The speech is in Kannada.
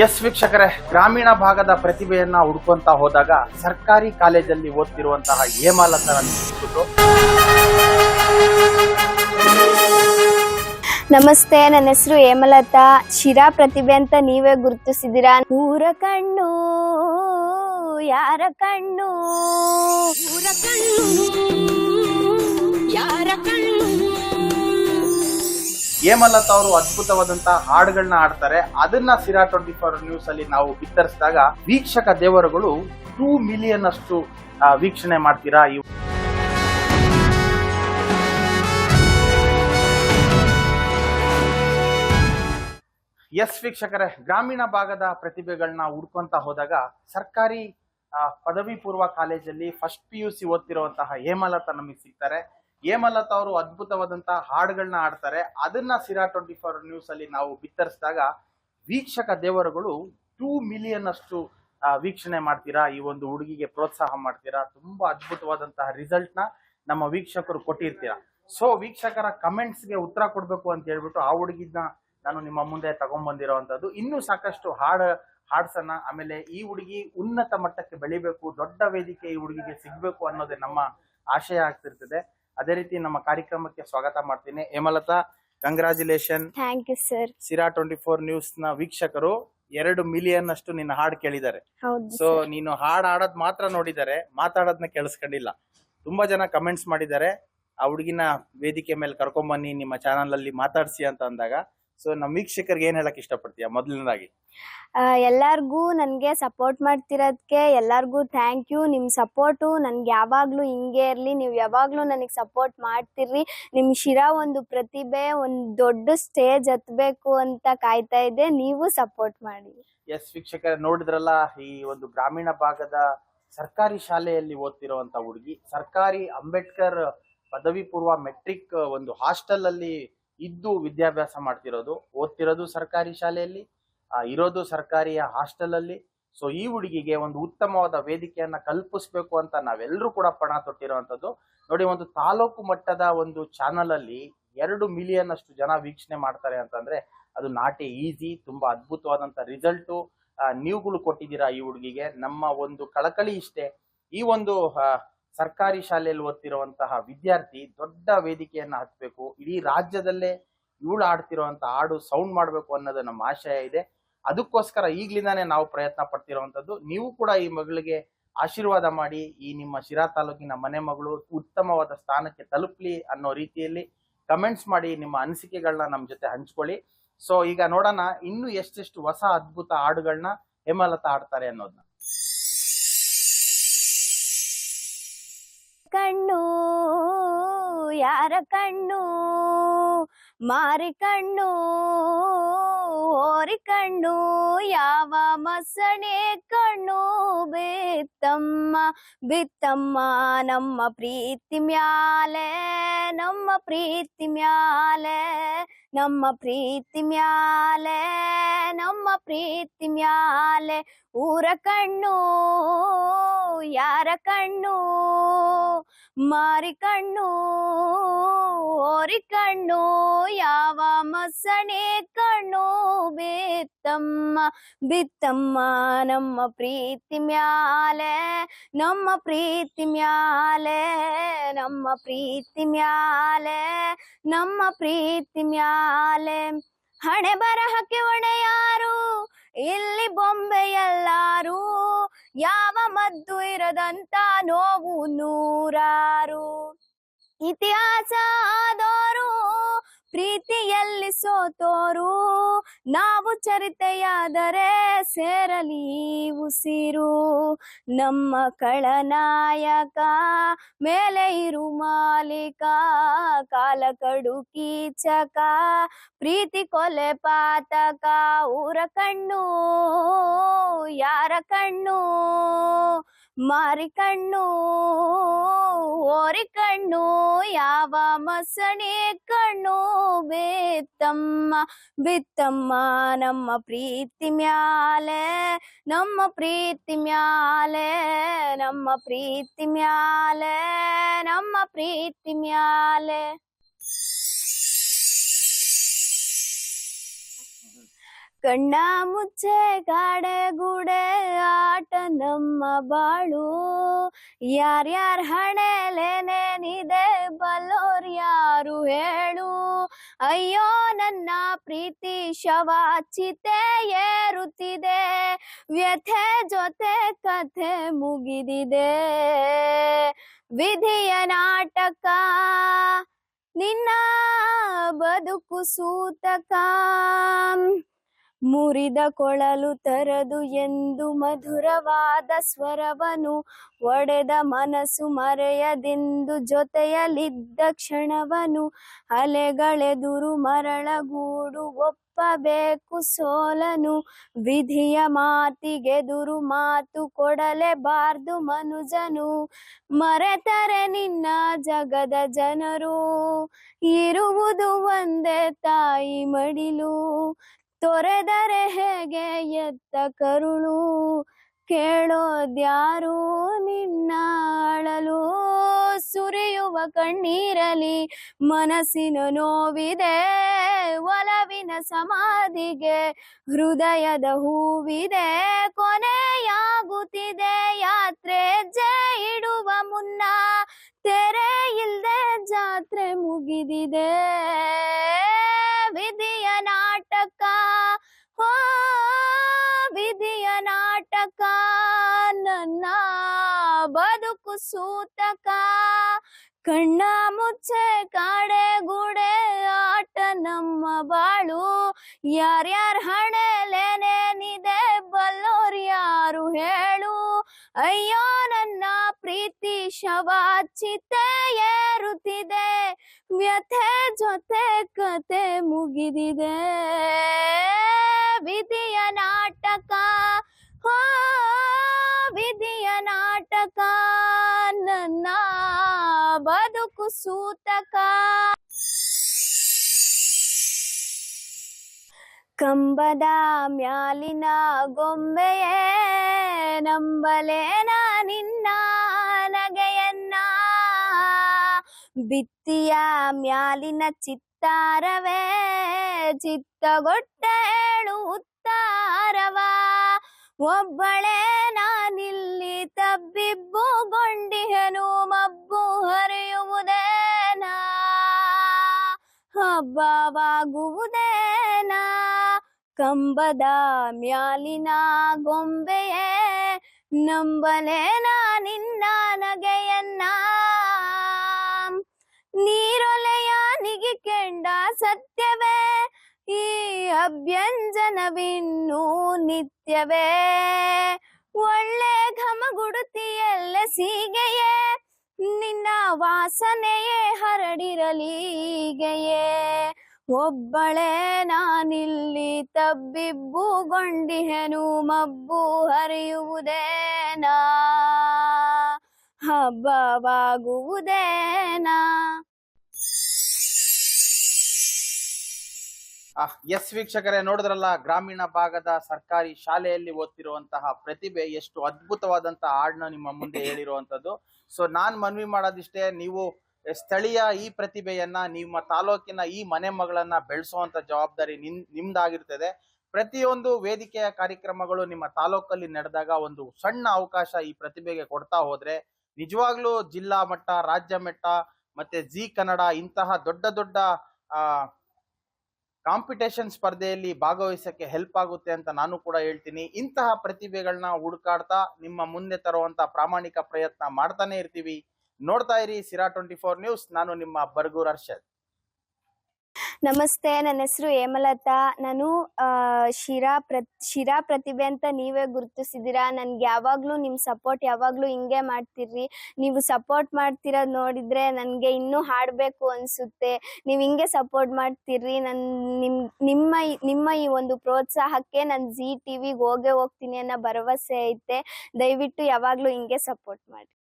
ಎಸ್ ವೀಕ್ಷಕರೇ ಗ್ರಾಮೀಣ ಭಾಗದ ಪ್ರತಿಭೆಯನ್ನ ಹುಡುಕುವಂತ ಹೋದಾಗ ಸರ್ಕಾರಿ ಕಾಲೇಜಲ್ಲಿ ಓದ್ತಿರುವಂತಹ ಹೇಮಾಲತನ ನಮಸ್ತೆ ನನ್ನ ಹೆಸರು ಹೇಮಲತಾ. ಶಿರಾ ಪ್ರತಿಭೆ ಅಂತ ನೀವೇ ಗುರುತಿಸಿದ್ದೀರಾ? ಊರ ಕಣ್ಣು ಯಾರ ಕಣ್ಣು? ಊರ ಕಣ್ಣು ಯಾರ ಕಣ್ಣು? ಹೇಮಲತಾ ಅವರು ಅದ್ಭುತವಾದಂತಹ ಹಾಡುಗಳನ್ನ ಆಡ್ತಾರೆ ಅದನ್ನ ಸಿರಾ ಟ್ವೆಂಟಿ ಫೋರ್ ನ್ಯೂಸ್ ಅಲ್ಲಿ ನಾವು ಬಿತ್ತರಿಸಿದಾಗ ವೀಕ್ಷಕ ದೇವರುಗಳು ಟೂ ಮಿಲಿಯನ್ ಅಷ್ಟು ವೀಕ್ಷಣೆ ಮಾಡ್ತೀರಾ? ಇವು ಎಸ್ ವೀಕ್ಷಕರೇ, ಗ್ರಾಮೀಣ ಭಾಗದ ಪ್ರತಿಭೆಗಳನ್ನ ಹುಡ್ಕೊಂತ ಹೋದಾಗ ಸರ್ಕಾರಿ ಪದವಿ ಪೂರ್ವ ಕಾಲೇಜಲ್ಲಿ ಫಸ್ಟ್ ಪಿ ಯು ಸಿ ಓದ್ತಿರುವಂತಹ ಹೇಮಲತಾ ನಮಗೆ ಸಿಗ್ತಾರೆ. ಹೇಮಲತಾ ಅವರು ಅದ್ಭುತವಾದಂತಹ ಹಾಡುಗಳನ್ನ ಆಡ್ತಾರೆ ಅದನ್ನ ಸಿರಾ ಟ್ವೆಂಟಿ ಫೋರ್ ನ್ಯೂಸ್ ಅಲ್ಲಿ ನಾವು ಬಿತ್ತರಿಸಿದಾಗ ವೀಕ್ಷಕ ದೇವರುಗಳು ಟೂ ಮಿಲಿಯನ್ ಅಷ್ಟು ವೀಕ್ಷಣೆ ಮಾಡ್ತೀರಾ, ಈ ಒಂದು ಹುಡುಗಿಗೆ ಪ್ರೋತ್ಸಾಹ ಮಾಡ್ತೀರಾ, ತುಂಬಾ ಅದ್ಭುತವಾದಂತಹ ರಿಸಲ್ಟ್ನ ನಮ್ಮ ವೀಕ್ಷಕರು ಕೊಟ್ಟಿರ್ತೀರಾ. ಸೊ ವೀಕ್ಷಕರ ಕಮೆಂಟ್ಸ್ಗೆ ಉತ್ತರ ಕೊಡ್ಬೇಕು ಅಂತ ಹೇಳ್ಬಿಟ್ಟು ಆ ಹುಡುಗಿನ ನಾನು ನಿಮ್ಮ ಮುಂದೆ ತಗೊಂಡ್ ಬಂದಿರೋವಂಥದ್ದು ಇನ್ನೂ ಸಾಕಷ್ಟು ಹಾಡು, ಹಾಡ್ಸನ್ನ, ಆಮೇಲೆ ಈ ಹುಡುಗಿ ಉನ್ನತ ಮಟ್ಟಕ್ಕೆ ಬೆಳಿಬೇಕು, ದೊಡ್ಡ ವೇದಿಕೆ ಈ ಹುಡುಗಿಗೆ ಸಿಗ್ಬೇಕು ಅನ್ನೋದೇ ನಮ್ಮ ಆಶಯ ಆಗ್ತಿರ್ತದೆ. ಅದೇ ರೀತಿ ನಮ್ಮ ಕಾರ್ಯಕ್ರಮಕ್ಕೆ ಸ್ವಾಗತ ಮಾಡ್ತೀನಿ. Hemalatha congratulation thank you sir Sira twenty four ನ್ಯೂಸ್ನ ವೀಕ್ಷಕರು ಎರಡು ಮಿಲಿಯನ್ ಅಷ್ಟು ನಿನ್ನ ಹಾಡು ಕೇಳಿದ್ದಾರೆ. ಹೌದು ಸೊ ನೀನು ಹಾಡ್ ಆಡೋದ್ ಮಾತ್ರ ನೋಡಿದ್ದಾರೆ ಮಾತಾಡೋದ್ನ ಕೇಳಿಸ್ಕೊಂಡಿಲ್ಲ. ತುಂಬಾ ಜನ ಕಮೆಂಟ್ಸ್ ಮಾಡಿದ್ದಾರೆ. ಆ ಹುಡುಗಿನ ವೇದಿಕೆ ಮೇಲೆ ಕರ್ಕೊಂಬನ್ನಿ ನಿಮ್ಮ ಚಾನಲ್ ಅಲ್ಲಿ ಮಾತಾಡ್ಸಿ ಅಂತ ಅಂದಾಗ ಸೊ ನಮ್ಮ ವೀಕ್ಷಕರಿಗೆ ಏನ್ ಹೇಳಕ್ ಇಷ್ಟಪಡ್ತೀಯ ಮೊದಲನೇದಾಗಿ? ಎಲ್ಲಾರ್ಗೂ ನನಗೆ ಸಪೋರ್ಟ್ ಮಾಡ್ತಿರೋದಕ್ಕೆ ಎಲ್ಲರಿಗೂ ಥ್ಯಾಂಕ್ ಯು ನಿಮ್ಮ ಸಪೋರ್ಟು ನನಗೆ ಯಾವಾಗಲೂ ಹಿಂಗೆ ಇರಲಿ. ನೀವು ಯಾವಾಗಲೂ ನನಗೆ ಸಪೋರ್ಟ್ ಮಾಡ್ತಿರ್ರಿ. ನಿಮ್ಮ ಶಿರಾ ಒಂದು ಪ್ರತಿಭೆ ಒಂದು ದೊಡ್ಡ ಸ್ಟೇಜ್ ಹತ್ತಬೇಕು ಅಂತ ಕಾಯ್ತಾ ಇದೆ ನೀವು ಸಪೋರ್ಟ್ ಮಾಡಿ. ಎಸ್ ವೀಕ್ಷಕರ ನೋಡಿದ್ರಲ್ಲ ಈ ಒಂದು ಗ್ರಾಮೀಣ ಭಾಗದ ಸರ್ಕಾರಿ ಶಾಲೆಯಲ್ಲಿ ಓದ್ತಿರುವಂತ ಹುಡುಗಿ ಸರ್ಕಾರಿ ಅಂಬೇಡ್ಕರ್ ಪದವಿ ಪೂರ್ವ ಮೆಟ್ರಿಕ್ ಒಂದು ಹಾಸ್ಟೆಲ್ ಅಲ್ಲಿ ಇದ್ದು ವಿದ್ಯಾಭ್ಯಾಸ ಮಾಡ್ತಿರೋದು, ಓದ್ತಿರೋದು ಸರ್ಕಾರಿ ಶಾಲೆಯಲ್ಲಿ ಇರೋದು ಸರ್ಕಾರಿಯ ಹಾಸ್ಟೆಲ್ ಅಲ್ಲಿ ಸೊ ಈ ಹುಡುಗಿಗೆ ಒಂದು ಉತ್ತಮವಾದ ವೇದಿಕೆಯನ್ನ ಕಲ್ಪಿಸ್ಬೇಕು ಅಂತ ನಾವೆಲ್ಲರೂ ಕೂಡ ಪಣ ತೊಟ್ಟಿರುವಂಥದ್ದು. ನೋಡಿ, ಒಂದು ತಾಲೂಕು ಮಟ್ಟದ ಒಂದು ಚಾನಲ್ ಅಲ್ಲಿ ಎರಡು ಮಿಲಿಯನ್ ಅಷ್ಟು ಜನ ವೀಕ್ಷಣೆ ಮಾಡ್ತಾರೆ ಅಂತಂದ್ರೆ ಅದು ನಾಟಿ ಈಸಿ, ತುಂಬಾ ಅದ್ಭುತವಾದಂತ ರಿಸಲ್ಟು ನೀವುಗಳು ಕೊಟ್ಟಿದ್ದೀರಾ ಈ ಹುಡುಗಿಗೆ. ನಮ್ಮ ಒಂದು ಕಳಕಳಿ ಇಷ್ಟೇ. ಈ ಒಂದು ಸರ್ಕಾರಿ ಶಾಲೆಯಲ್ಲಿ ಓದ್ತಿರುವಂತಹ ವಿದ್ಯಾರ್ಥಿ ದೊಡ್ಡ ವೇದಿಕೆಯನ್ನು ಹತ್ತಬೇಕು ಇಡೀ ರಾಜ್ಯದಲ್ಲೇ ಇವಳು ಆಡ್ತಿರುವಂಥ ಹಾಡು ಸೌಂಡ್ ಮಾಡಬೇಕು ಅನ್ನೋದು ನಮ್ಮ ಆಶಯ ಇದೆ. ಅದಕ್ಕೋಸ್ಕರ ಈಗ್ಲಿಂದಾನೇ ನಾವು ಪ್ರಯತ್ನ ಪಡ್ತಿರುವಂಥದ್ದು. ನೀವು ಕೂಡ ಈ ಮಗಳಿಗೆ ಆಶೀರ್ವಾದ ಮಾಡಿ ಈ ನಿಮ್ಮ ಶಿರಾ ತಾಲೂಕಿನ ಮನೆ ಮಗಳು ಉತ್ತಮವಾದ ಸ್ಥಾನಕ್ಕೆ ತಲುಪಲಿ ಅನ್ನೋ ರೀತಿಯಲ್ಲಿ ಕಮೆಂಟ್ಸ್ ಮಾಡಿ ನಿಮ್ಮ ಅನಿಸಿಕೆಗಳನ್ನ ನಮ್ಮ ಜೊತೆ ಹಂಚ್ಕೊಳ್ಳಿ. ಸೊ ಈಗ ನೋಡೋಣ, ಇನ್ನೂ ಎಷ್ಟೆಷ್ಟು ಹೊಸ ಅದ್ಭುತ ಹಾಡುಗಳನ್ನ ಹೇಮಲತಾ ಆಡ್ತಾರೆ ಅನ್ನೋದನ್ನ ಕಣ್ಣು, ಯಾರ ಕಣ್ಣು? ಮಾರಿ ಕಣ್ಣು, ಓರಿ ಕಣ್ಣು, ಯಾವ ಮಸಣೆ ಕಣ್ಣು? ಬಿತ್ತಮ್ಮ ಬಿತ್ತಮ್ಮ, ನಮ್ಮ ಪ್ರೀತಿ ಮ್ಯಾಲೆ, ನಮ್ಮ ಪ್ರೀತಿ ಮ್ಯಾಲೆ, ನಮ್ಮ ಪ್ರೀತಿ ಮ್ಯಾಲೆ, ನಮ್ಮ ಪ್ರೀತಿ ಮ್ಯಾಲೆ. ಊರ ಕಣ್ಣು, ಯಾರ ಕಣ್ಣು? ಮಾರಿ ಕಣ್ಣು, ಓರಿ ಕಣ್ಣು, ಯಾವ ಮಸಣೆ ಕಣ್ಣು, ಬಿತ್ತಮ್ಮ ಬಿತ್ತಮ್ಮ, ನಮ್ಮ ಪ್ರೀತಿ ಮ್ಯಾಲೆ, ನಮ್ಮ ಪ್ರೀತಿ ಮ್ಯಾಲೆ, ನಮ್ಮ ಪ್ರೀತಿ ಮ್ಯಾಲೆ, ನಮ್ಮ ಪ್ರೀತಿ ಮ್ಯಾಲೆ. ಹಣೆ ಬರಹಕ್ಕೆ ಒಣೆಯಾರು ಇಲ್ಲಿ ಬೊಂಬೆಯಲ್ಲಾರು? ಯಾವ ಮದ್ದು ಇರದಂತ ನೋವು ನೂರಾರು? ಇತಿಹಾಸ ಆದೋರು ಪ್ರೀತಿಯಲ್ಲಿ ಸೋತೋರು, ನಾವು ಚರಿತೆಯಾದರೆ ಸೇರಲಿ ಉಸಿರು. ನಮ್ಮ ಕಳನಾಯಕ ಮೇಲೆ ಇರು ಮಾಲೀಕ, ಕಾಲ ಕಡು ಕೀಚಕ ಪ್ರೀತಿ ಕೊಲೆ ಪಾತಕ, ಊರ ಕಣ್ಣು, ಯಾರ ಕಣ್ಣು, ಮಾರಿ ಕಣ್ಣು. ಓರಿ ಕಣ್ಣು, ಯಾವ ಮಸಣೆ ಕಣ್ಣು? ಬಿತ್ತಮ್ಮ ಬಿತ್ತಮ್ಮ, ನಮ್ಮ ಪ್ರೀತಿ ಮ್ಯಾಲೆ, ನಮ್ಮ ಪ್ರೀತಿ ಮ್ಯಾಲೆ, ನಮ್ಮ ಪ್ರೀತಿ ಮ್ಯಾಲೆ, ನಮ್ಮ ಪ್ರೀತಿ ಮ್ಯಾಲೆ. ಕಣ್ಣ ಮುಚ್ಚೆ ಗಾಡೆ ಗುಡೆ ಆಟ ನಮ್ಮ ಬಾಳು. ಯಾರ್ಯಾರ ಹಣೆಲೇನೇನಿದೆ ಬಲ್ಲೋರ್ ಯಾರು ಹೇಳು. ಅಯ್ಯೋ ನನ್ನ ಪ್ರೀತಿ ಶವ ಚಿತೆ ಏರುತ್ತಿದೆ. ವ್ಯಥೆ ಜೊತೆ ಕಥೆ ಮುಗಿದಿದೆ. ವಿಧಿಯ ನಾಟಕ, ನಿನ್ನ ಬದುಕು ಸೂತಕ. ಮುರಿದ ಕೊಳಲು ತರದು ಎಂದು ಮಧುರವಾದ ಸ್ವರವನು ಒಡೆದ ಮನಸ್ಸು ಮರೆಯದೆಂದು ಜೊತೆಯಲಿದ್ದ ಕ್ಷಣವನು ಅಲೆಗಳೆದುರು ಮರಳಗೂಡು ಒಪ್ಪಬೇಕು ಸೋಲನು ವಿಧಿಯ ಮಾತಿಗೆದುರು ಮಾತು ಕೊಡಲೇಬಾರ್ದು ಮನುಜನು ಮರೆತರೆ ನಿನ್ನ ಜಗದ ಜನರು ಇರುವುದು ಒಂದೇ ತಾಯಿ ಮಡಿಲು ತೊರೆದರೆ ಹೇಗೆ ಎತ್ತ ಕರುಳು? ಕೇಳೋದ್ಯಾರು ನಿನ್ನ ಅಳಲು ಸುರಿಯುವ ಕಣ್ಣೀರಲಿ ಮನಸ್ಸಿನ ನೋವಿದೆ. ಒಲವಿನ ಸಮಾಧಿಗೆ ಹೃದಯದ ಹೂವಿದೆ. ಕೊನೆಯಾಗುತ್ತಿದೆ ಯಾತ್ರೆ. ಜೆ ಇಡುವ ಮುನ್ನ ತೆರೆ ಇಲ್ದೆ ಜಾತ್ರೆ ಮುಗಿದಿದೆ. ನಾಟಕ ನನ್ನ ಬದುಕು ಸೂತಕ. ಕಣ್ಣ ಮುಚ್ಚೆ, ಕಾಡೆ ಗುಡೆ, ಆಟ ನಮ್ಮ ಬಾಳು. ಯಾರ್ಯಾರ ಹಣೆಲೇನೇನಿದೆ ಬಲ್ಲೋರ್ ಯಾರು ಹೇಳು. ಅಯ್ಯೋ, ನನ್ನ ಪ್ರೀತಿ ಶವ ಚಿತೆ ಏರುತ್ತಿದೆ. ವ್ಯಥೆ ಜೊತೆ ಕತೆ ಮುಗಿದಿದೆ. ವಿಧಿಯ ನಾಟಕ. ವಿಧಿಯ ನಾಟಕ, ನನ್ನ ಬದುಕು ಸೂತಕ. ಕಂಬದ ಮ್ಯಾಲಿನ ಗೊಂಬೆಯೇ ನಂಬಲೇನ ನಿನ್ನ ನಗೆಯನ್ನ. ಬಿತ್ತಿಯ ಮ್ಯಾಲಿನ ಚಿತ್ತಾರವೇ ಚಿತ್ತಗೊಟ್ಟ ಹೇಳು ಉತ್ತಾರವ ಒಬ್ಬಳೇ ನಾನಿಲ್ಲಿ ತಬ್ಬಿಬ್ಬುಗೊಂಡಿಹೆನು, ಮಬ್ಬು ಹರಿಯುವುದೇನಾ ಹಬ್ಬವಾಗುವುದೇನಾ? ಕಂಬದ ಮ್ಯಾಲಿನ ಗೊಂಬೆಯೇ? ನಂಬಲೇನ ನಿನ್ನ ನಗೆಯನ್ನ? ನೀರೊಲೆಯ ನಿಗಿಕೆಂಡ ಸತ್ಯವೇ? ಈ ಅಭ್ಯಂಜನವಿನ್ನು ನಿತ್ಯವೇ. ಒಳ್ಳೆ ಘಮಗುಡುತಿಯಲ್ಲ ಸೀಗೆಯೇ. ನಿನ್ನ ವಾಸನೆಯೇ ಹರಡಿರಲೀಗೆಯೇ. ಒಬ್ಬಳೇ ನಾನಿಲ್ಲಿ ತಬ್ಬಿಬ್ಬುಗೊಂಡಿಹೆನು, ಮಬ್ಬು ಹರಿಯುವುದೇನಾ ಹಬ್ಬವಾಗುವುದೇನಾ ಎಸ್ ವೀಕ್ಷಕರೇ, ನೋಡಿದ್ರಲ್ಲ, ಗ್ರಾಮೀಣ ಭಾಗದ ಸರ್ಕಾರಿ ಶಾಲೆಯಲ್ಲಿ ಓದ್ತಿರುವಂತಹ ಪ್ರತಿಭೆ ಎಷ್ಟು ಅದ್ಭುತವಾದಂತಹ ಹಾಡನ್ನ ನಿಮ್ಮ ಮುಂದೆ ಹೇಳಿರುವಂತದ್ದು ಸೊ ನಾನ್ ಮನವಿ ಮಾಡೋದಿಷ್ಟೇ, ನೀವು ಸ್ಥಳೀಯ ಈ ಪ್ರತಿಭೆಯನ್ನ, ನಿಮ್ಮ ತಾಲೂಕಿನ ಈ ಮನೆ ಮಗಳನ್ನ ಬೆಳೆಸುವಂತ ಜವಾಬ್ದಾರಿ ನಿಮ್ ನಿಮ್ದಾಗಿರ್ತದೆ. ಪ್ರತಿಯೊಂದು ವೇದಿಕೆಯ ಕಾರ್ಯಕ್ರಮಗಳು ನಿಮ್ಮ ತಾಲೂಕಲ್ಲಿ ನಡೆದಾಗ ಒಂದು ಸಣ್ಣ ಅವಕಾಶ ಈ ಪ್ರತಿಭೆಗೆ ಕೊಡ್ತಾ ಹೋದ್ರೆ, ನಿಜವಾಗ್ಲೂ ಜಿಲ್ಲಾ ಮಟ್ಟ, ರಾಜ್ಯ ಮಟ್ಟ, ಮತ್ತೆ ಜಿ ಕನ್ನಡ ಇಂತಹ ದೊಡ್ಡ ದೊಡ್ಡ, ಆ ಕಾಂಪಿಟೇಷನ್ ಸ್ಪರ್ಧೆಯಲ್ಲಿ ಭಾಗವಹಿಸಕ್ಕೆ ಹೆಲ್ಪ್ ಆಗುತ್ತೆ ಅಂತ ನಾನು ಕೂಡ ಹೇಳ್ತೀನಿ. ಇಂತಹ ಪ್ರತಿಭೆಗಳನ್ನ ಹುಡುಕಾಡ್ತಾ ನಿಮ್ಮ ಮುಂದೆ ತರುವಂತ ಪ್ರಾಮಾಣಿಕ ಪ್ರಯತ್ನ ಮಾಡ್ತಾನೆ ಇರ್ತೀವಿ. ನೋಡ್ತಾ ಇರಿ ಸಿರಾ ಟ್ವೆಂಟಿ ಫೋರ್ ನ್ಯೂಸ್ ನಾನು ನಿಮ್ಮ ಬರ್ಗೂರ್ ಅರ್ಷದ್ ನಮಸ್ತೆ, ನನ್ನ ಹೆಸರು ಹೇಮಲತಾ. ನಾನು ಶಿರಾ ಪ್ರ, ಶಿರಾ ಪ್ರತಿಭೆ ಅಂತ ನೀವೇ ಗುರುತಿಸಿದ್ದೀರಾ? ನನ್ಗೆ ಯಾವಾಗಲೂ ನಿಮ್ ಸಪೋರ್ಟ್ ಯಾವಾಗಲೂ ಹಿಂಗೆ ಮಾಡ್ತಿರ್ರಿ. ನೀವು ಸಪೋರ್ಟ್ ಮಾಡ್ತಿರೋದ್ ನೋಡಿದ್ರೆ ನನಗೆ ಇನ್ನೂ ಹಾಡಬೇಕು ಅನ್ಸುತ್ತೆ. ನೀವು ಹಿಂಗೆ ಸಪೋರ್ಟ್ ಮಾಡ್ತಿರ್ರಿ. ನನ್ನ ನಿಮ್, ನಿಮ್ಮ ನಿಮ್ಮ ಈ ಒಂದು ಪ್ರೋತ್ಸಾಹಕ್ಕೆ ನಾನು ಜಿ ಟಿವಿಗೆ ಹೋಗೇ ಹೋಗ್ತೀನಿ ಅನ್ನೋ ಭರವಸೆ ಐತೆ. ದಯವಿಟ್ಟು ಯಾವಾಗಲೂ ಹಿಂಗೆ ಸಪೋರ್ಟ್ ಮಾಡಿ